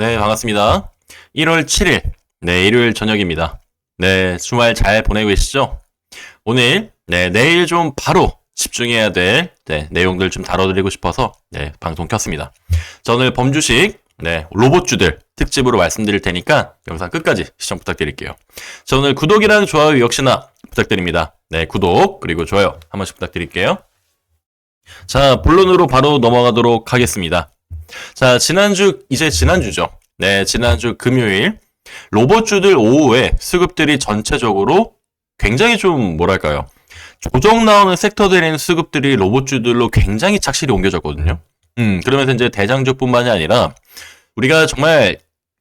네, 반갑습니다. 1월 7일, 네, 일요일 저녁입니다. 네, 주말 잘 보내고 계시죠? 오늘, 네, 내일 좀 바로 집중해야 될, 네, 내용들 좀 다뤄드리고 싶어서, 네, 방송 켰습니다. 저 오늘 범주식, 네, 로봇주들 특집으로 말씀드릴 테니까 영상 끝까지 시청 부탁드릴게요. 저 오늘 구독이랑 좋아요 역시나 부탁드립니다. 네, 구독, 그리고 좋아요 한 번씩 부탁드릴게요. 자, 본론으로 바로 넘어가도록 하겠습니다. 자, 지난주, 이제 지난주죠. 네, 지난주 금요일, 로봇주들 오후에 수급들이 전체적으로 굉장히 좀, 뭐랄까요. 조정 나오는 섹터들인 수급들이 로봇주들로 굉장히 착실히 옮겨졌거든요. 음, 그러면서 이제 대장주뿐만이 아니라, 우리가 정말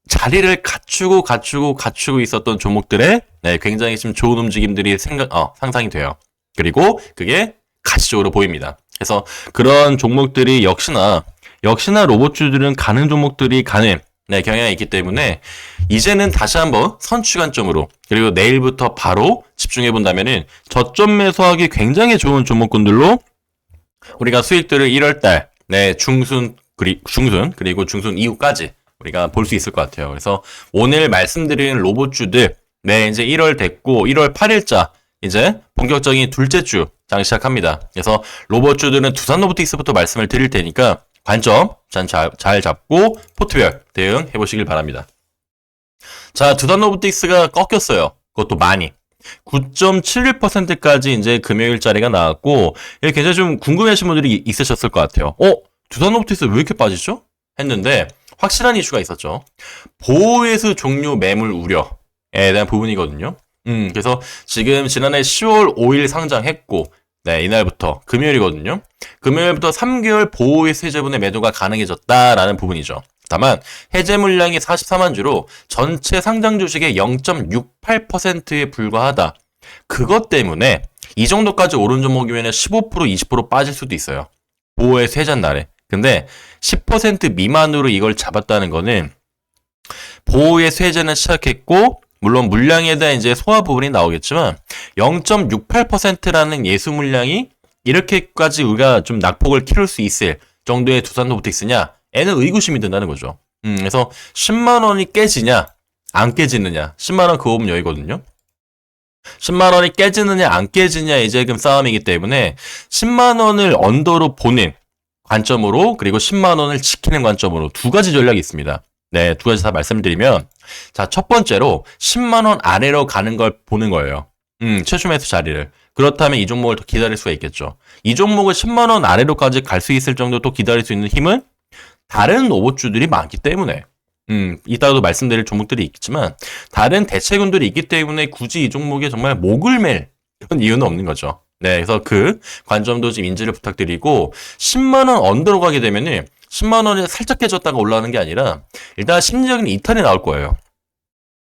자리를 갖추고 갖추고 갖추고 있었던 종목들의 네, 굉장히 좀 좋은 움직임들이 생각, 어, 상상이 돼요. 그리고 그게 가시적으로 보입니다. 그래서 그런 종목들이 역시나 역시나 로봇주들은 가는 종목들이 가는 네, 경향이 있기 때문에 이제는 다시 한번 선취 관점으로 그리고 내일부터 바로 집중해 본다면은 저점 매수하기 굉장히 좋은 종목군들로 우리가 수익들을 1월달 네 중순 그리 중순 그리고 중순 이후까지 우리가 볼 수 있을 것 같아요. 그래서 오늘 말씀드린 로봇주들 네 이제 1월 됐고 1월 8일자 이제 본격적인 둘째 주 장 시작합니다. 그래서 로봇주들은 두산 로보틱스부터 말씀을 드릴 테니까 관점 잘, 잘 잡고 포트별 대응 해보시길 바랍니다. 자, 두산 로보틱스가 꺾였어요. 그것도 많이. 9.71%까지 이제 금요일자리가 나왔고, 이게 굉장히 좀 궁금해하신 분들이 있으셨을 것 같아요. 어? 두산 로보틱스 왜 이렇게 빠지죠? 했는데, 확실한 이슈가 있었죠. 보호회수 종료 매물 우려에 대한 부분이거든요. 음, 그래서 지금 지난해 10월 5일 상장했고, 네, 이날부터 금요일이거든요. 금요일부터 3개월 보호의 해제분의 매도가 가능해졌다라는 부분이죠. 다만 해제 물량이 44만 주로 전체 상장 주식의 0.68%에 불과하다. 그것 때문에 이 정도까지 오른 종목이면 15% 20% 빠질 수도 있어요. 보호의 세자 날에. 근데 10% 미만으로 이걸 잡았다는 거는 보호의 쇠제는 시작했고 물론 물량에 대한 이제 소화 부분이 나오겠지만 0.68%라는 예수 물량이 이렇게까지 우리가 좀 낙폭을 키울 수 있을 정도의 두산 로보틱스냐? 애는 의구심이 든다는 거죠. 음, 그래서 10만 원이 깨지냐? 안 깨지느냐? 10만 원 그 부분 여기거든요. 10만 원이 깨지느냐 안 깨지냐 이제 금 싸움이기 때문에 10만 원을 언더로 보는 관점으로 그리고 10만 원을 지키는 관점으로 두 가지 전략이 있습니다. 네, 두 가지 다 말씀드리면 자, 첫 번째로 10만 원 아래로 가는 걸 보는 거예요. 음, 최초 매수 자리를. 그렇다면 이 종목을 더 기다릴 수가 있겠죠. 이 종목을 10만 원 아래로까지 갈 수 있을 정도 또 기다릴 수 있는 힘은 다른 로봇주들이 많기 때문에 음, 이따가도 말씀드릴 종목들이 있겠지만 다른 대체군들이 있기 때문에 굳이 이 종목에 정말 목을 맬 그런 이유는 없는 거죠. 네, 그래서 그 관점도 좀 인지를 부탁드리고 10만 원 언더로 가게 되면은 10만 원이 살짝 깨졌다가 올라가는 게 아니라 일단 심리적인 이탈이 나올 거예요.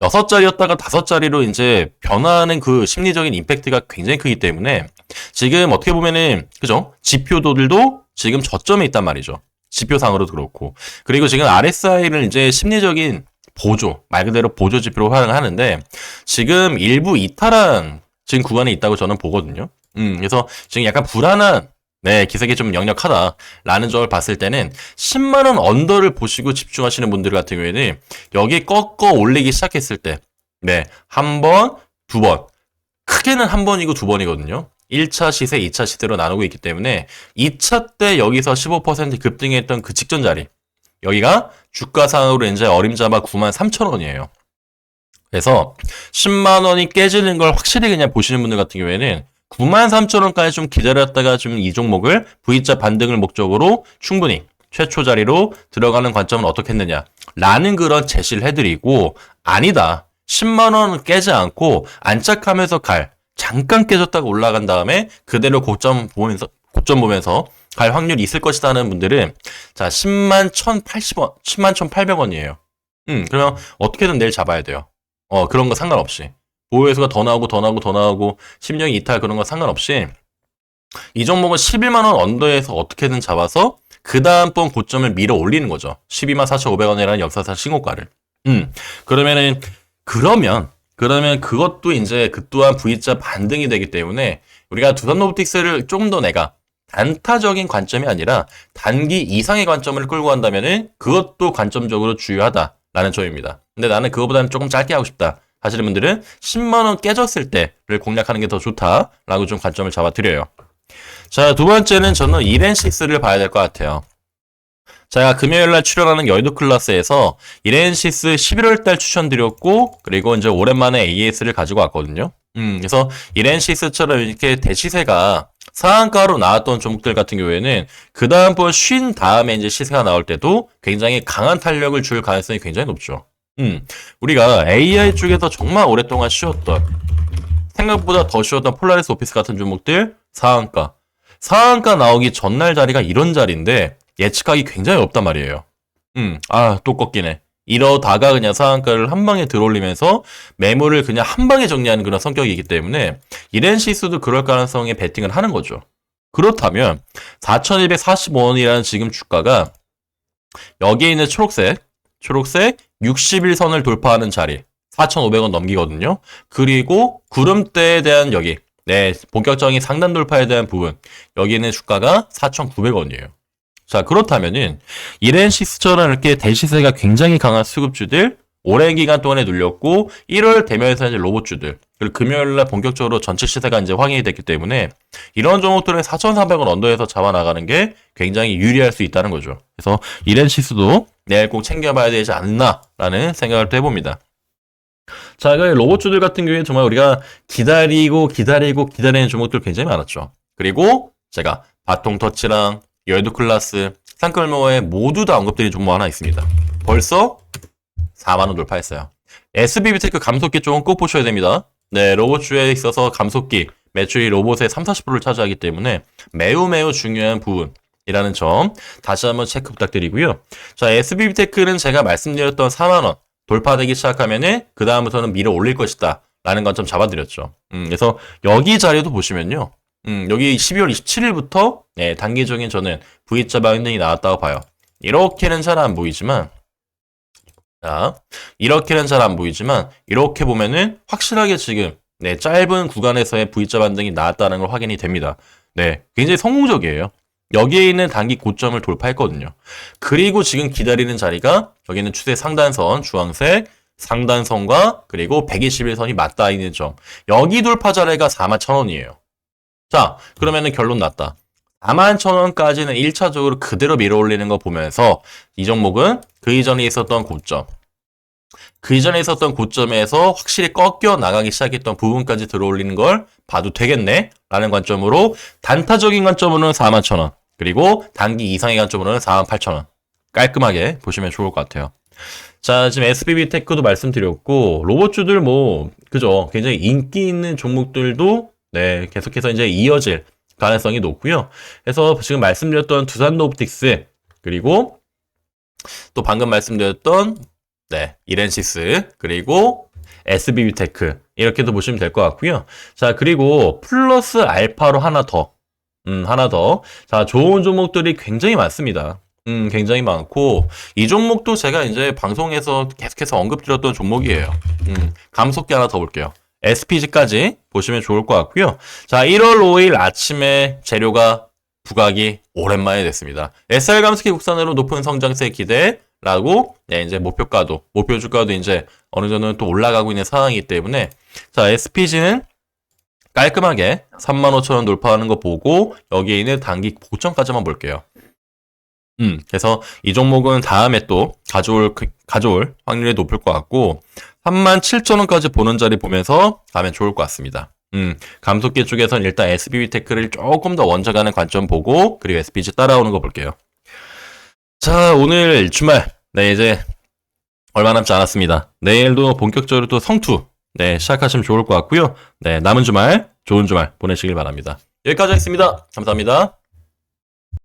여섯 자리였다가 다섯 자리로 이제 변화하는 그 심리적인 임팩트가 굉장히 크기 때문에 지금 어떻게 보면은 그죠? 지표도들도 지금 저점에 있단 말이죠. 지표상으로도 그렇고 그리고 지금 RSI를 이제 심리적인 보조 말 그대로 보조 지표로 활용하는데 지금 일부 이탈한 지금 구간에 있다고 저는 보거든요. 음 그래서 지금 약간 불안한 네, 기색이 좀 역력하다라는 점을 봤을 때는 10만 원 언더를 보시고 집중하시는 분들 같은 경우에는 여기 꺾어 올리기 시작했을 때 네, 한 번, 두 번. 크게는 한 번이고 두 번이거든요. 1차 시세, 2차 시세로 나누고 있기 때문에 2차 때 여기서 15% 급등했던 그 직전 자리. 여기가 주가 상으로 이제 어림잡아 9만 3천 원이에요. 그래서 10만 원이 깨지는 걸 확실히 그냥 보시는 분들 같은 경우에는 93,000원까지 좀 기다렸다가 좀 이 종목을 V자 반등을 목적으로 충분히 최초 자리로 들어가는 관점은 어떻게 했느냐. 라는 그런 제시를 해드리고 아니다. 10만원 깨지 않고 안착하면서 갈. 잠깐 깨졌다가 올라간 다음에 그대로 고점 보면서 고점 보면서 갈 확률이 있을 것이라는 분들은 자 10만 1,080원 10만 1,800원이에요. 음 그러면 어떻게든 내일 잡아야 돼요. 어 그런 거 상관없이 보호회수가 더 나오고 더 나오고 더 나오고 심령 이탈 그런 거 상관없이 이 종목은 11만 원 언더에서 어떻게든 잡아서 그 다음번 고점을 밀어 올리는 거죠. 12만 4,500원이라는 역사상 신고가를. 음. 그러면은 그러면 그러면 그것도 이제 그 또한 V자 반등이 되기 때문에 우리가 두산 로보틱스를 조금 더 내가 단타적인 관점이 아니라 단기 이상의 관점을 끌고 간다면은 그것도 관점적으로 중요하다라는 점입니다. 근데 나는 그거보다는 조금 짧게 하고 싶다. 하시는 분들은 10만 원 깨졌을 때를 공략하는 게 더 좋다라고 좀 관점을 잡아드려요. 자, 두 번째는 저는 이렌시스를 봐야 될 것 같아요. 제가 금요일날 출연하는 여의도 클래스에서 이렌시스 11월달 추천드렸고, 그리고 이제 오랜만에 AS를 가지고 왔거든요. 음, 그래서 이렌시스처럼 이렇게 대시세가 상한가로 나왔던 종목들 같은 경우에는 그 다음번 쉰 다음에 이제 시세가 나올 때도 굉장히 강한 탄력을 줄 가능성이 굉장히 높죠. 음, 우리가 AI 쪽에서 정말 오랫동안 쉬었던 생각보다 더 쉬었던 폴라리스 오피스 같은 종목들 상한가 상한가 나오기 전날 자리가 이런 자리인데 예측하기 굉장히 어렵단 말이에요. 음, 아, 또 꺾이네. 이러다가 그냥 상한가를 한 방에 들어올리면서 매물을 그냥 한 방에 정리하는 그런 성격이기 때문에 이렌시스도 그럴 가능성에 베팅을 하는 거죠. 그렇다면 4,245원이라는 지금 주가가 여기에 있는 초록색, 초록색 60일선을 돌파하는 자리 4,500원 넘기거든요. 그리고 구름대에 대한 여기 네, 본격적인 상단 돌파에 대한 부분 여기는 주가가 4,900원이에요. 자, 그렇다면은 이렌시스처럼 이렇게 대시세가 굉장히 강한 수급주들 오랜 기간 동안에 눌렸고 1월 되면서 이제 로봇주들 그리고 금요일 날 본격적으로 전체 시세가 이제 확인이 됐기 때문에 이런 종목들은 4,400원 언더에서 잡아 나가는 게 굉장히 유리할 수 있다는 거죠. 그래서 이렌시스도 내일 꼭 챙겨봐야 되지 않나라는 생각을 또 해봅니다. 자, 그 로봇주들 같은 경우에 정말 우리가 기다리고 기다리고 기다리는 종목들 굉장히 많았죠. 그리고 제가 바통 터치랑 여의도 클라스, 산끌모에 모두 다 언급드린 종목 하나 있습니다. 벌써 4만원 돌파했어요. SBB테크 감속기 쪽은 꼭 보셔야 됩니다. 네, 로봇주에 있어서 감속기, 매출이 로봇의 3, 40%를 차지하기 때문에 매우 매우 중요한 부분 이라는 점 다시 한번 체크 부탁드리고요. 자, SBB테크는 제가 말씀드렸던 4만원 돌파되기 시작하면은 그 다음부터는 밀어 올릴 것이다. 라는 건 좀 잡아드렸죠. 음, 그래서 여기 자리도 보시면요. 음, 여기 12월 27일부터 네, 단기적인 저는 V자 바인딩이 나왔다고 봐요. 이렇게는 잘 안 보이지만 자, 이렇게는 잘 안 보이지만 이렇게 보면은 확실하게 지금 네, 짧은 구간에서의 V자 반등이 나왔다는 걸 확인이 됩니다. 네, 굉장히 성공적이에요. 여기에 있는 단기 고점을 돌파했거든요. 그리고 지금 기다리는 자리가 여기는 추세 상단선 주황색 상단선과 그리고 121선이 맞닿아 있는 점. 여기 돌파 자리가 41,000원이에요. 자, 그러면은 결론 났다. 41,000원까지는 1차적으로 그대로 밀어 올리는 거 보면서 이 종목은 그 이전에 있었던 고점, 그 이전에 있었던 고점에서 확실히 꺾여 나가기 시작했던 부분까지 들어올리는 걸 봐도 되겠네? 라는 관점으로 단타적인 관점으로는 41,000원, 그리고 단기 이상의 관점으로는 48,000원. 깔끔하게 보시면 좋을 것 같아요. 자, 지금 SBB 테크도 말씀드렸고, 로봇주들 뭐, 그죠. 굉장히 인기 있는 종목들도, 네, 계속해서 이제 이어질 가능성이 높고요. 그래서 지금 말씀드렸던 두산도 옵틱스, 그리고 또 방금 말씀드렸던, 네, 이렌시스, 그리고 SBB 테크, 이렇게도 보시면 될 것 같고요. 자, 그리고 플러스 알파로 하나 더, 음, 하나 더. 자, 좋은 종목들이 굉장히 많습니다. 음, 굉장히 많고, 이 종목도 제가 이제 방송에서 계속해서 언급드렸던 종목이에요. 음, 감속기 하나 더 볼게요. SPG까지 보시면 좋을 것 같고요. 자, 1월 5일 아침에 재료가 부각이 오랜만에 됐습니다. SR 감속기 국산으로 높은 성장세 기대 라고, 네, 이제 목표가도, 목표 주가도 이제 어느 정도는 또 올라가고 있는 상황이기 때문에, 자, SPG는 깔끔하게 35,000원 돌파하는 거 보고, 여기에 있는 단기 고점까지만 볼게요. 음, 그래서 이 종목은 다음에 또 가져올, 그- 가져올 확률이 높을 것 같고, 37,000원까지 보는 자리 보면서 가면 좋을 것 같습니다. 음, 감속기 쪽에서는 일단 SBB 테크를 조금 더 원정하는 관점 보고, 그리고 SPG 따라오는 거 볼게요. 자, 오늘 주말, 네, 이제 얼마 남지 않았습니다. 내일도 본격적으로 또 성투, 네, 시작하시면 좋을 것 같고요. 네, 남은 주말, 좋은 주말 보내시길 바랍니다. 여기까지 하겠습니다. 감사합니다.